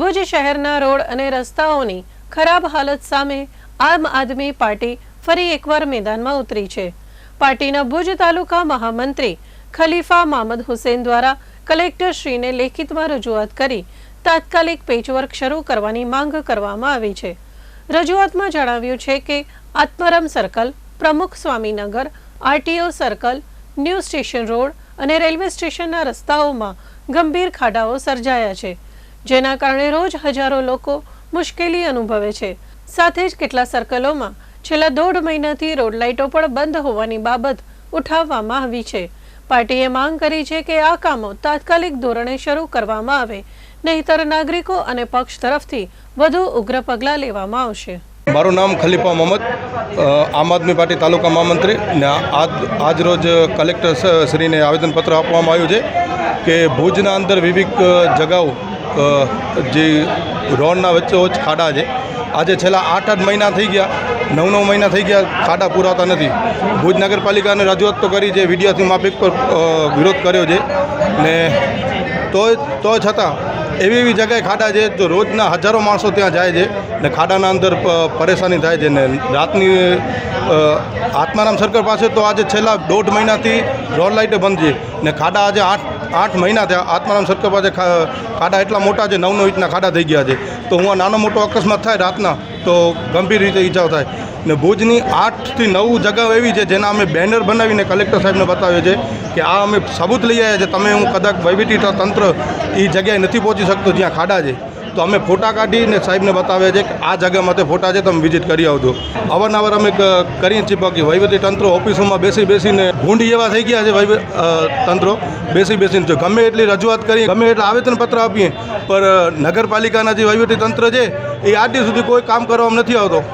ભુજ શહેરના રોડ અને રસ્તાઓની ખરાબ હાલત સામે આમ આદમી પાર્ટી ફરી એકવાર મેદાનમાં ઉતરી છે. પાર્ટીના ભુજ તાલુકા મહામંત્રી ખલીફા મામદ હુસેન દ્વારા કલેક્ટરશ્રીને લેખિતમાં રજૂઆત કરી તાત્કાલિક પેચવર્ક શરૂ કરવાની માંગ કરવામાં આવી છે. રજૂઆતમાં જણાવ્યું છે કે Atmaram circle, Pramukh Swaminagar, RTO circle, new station road અને રેલવે સ્ટેશનના રસ્તાઓમાં ગંભીર ખાડાઓ સર્જાયા છે. જેના કારણે રોજ હજારો લોકો મુશ્કેલી અનુભવે છે. સાથે જ કેટલા સર્કલોમાં છેલ્લા દોઢ મહિનાથી રોડ લાઇટો પણ બંધ હોવાની બાબત ઉઠાવવામાં આવી છે. પાર્ટીએ માંગ કરી છે કે આ કામો તાત્કાલિક ધોરણે શરૂ કરવામાં આવે, નહીતર નાગરિકો અને પક્ષ તરફથી વધુ ઉગ્ર પગલાં લેવામાં આવશે. મારું નામ ખલીફા મોહમ્મદ આમ આદમી પાર્ટી તાલુકા મહામંત્રી ને આજ આજરોજ કલેક્ટર શ્રીને આવેદનપત્ર આપવામાં આવ્યું છે કે ભુજના અંદર વિવિધ જગાઓ જે રોડના વચ્ચે વચ્ચે ખાડા છે. આજે છેલ્લા આઠ આઠ મહિના થઈ ગયા. નવ નવ મહિના થઈ ગયા ખાડા પુરાતા નથી. ભુજ નગરપાલિકાને રજૂઆત તો કરી છે, વિડીયોથી માફિક પર વિરોધ કર્યો છે. ને તો તો છતાં એવી એવી જગ્યાએ ખાડા છે જો રોજના હજારો માણસો ત્યાં જાય છે ને ખાડાના અંદર પરેશાની થાય છે ને રાતની આત્મારામ સર્કલ પાસે તો આજે છેલ્લા દોઢ મહિનાથી રોડ લાઇટે બંધ છે ને ખાડા આજે આઠ આઠ મહિના થયા આત્મારામ સર્કલ પાસે ખાડા એટલા મોટા છે નવ નવ ઇંચના ખાડા થઈ ગયા છે. તો હું આ નાનો મોટો અકસ્માત થાય રાતના તો ગંભીર રીતે ઈજાઓ થાય. ને ભુજની આઠથી નવ જગાઓ એવી છે જેના અમે બેનર બનાવીને કલેક્ટર સાહેબને બતાવ્યો છે કે આ અમે સબૂત લઈ આવ્યા છે. તમે હું કદાચ વહીવટી તંત્ર એ જગ્યાએ નથી પહોંચી શકતો, જ્યાં ખાડા છે. તો અમે ફોટા કાઢીને સાહેબને બતાવ્યા છે કે આ જગ્યામાં તે ફોટા છે, તમે વિઝિટ કરી આવજો. અવારનવાર અમે કરીએ છીએ, બાકી વહીવટી તંત્રો ઓફિસોમાં બેસી બેસીને ભૂંડી એવા થઈ ગયા છે તંત્રો. બેસી બેસીને જો ગમે એટલી રજૂઆત કરીએ, ગમે એટલા આવેદનપત્ર આપીએ પર નગરપાલિકાના જે વહીવટી તંત્ર છે, એ આજ સુધી કોઈ કામ કરવામાં નથી આવતો.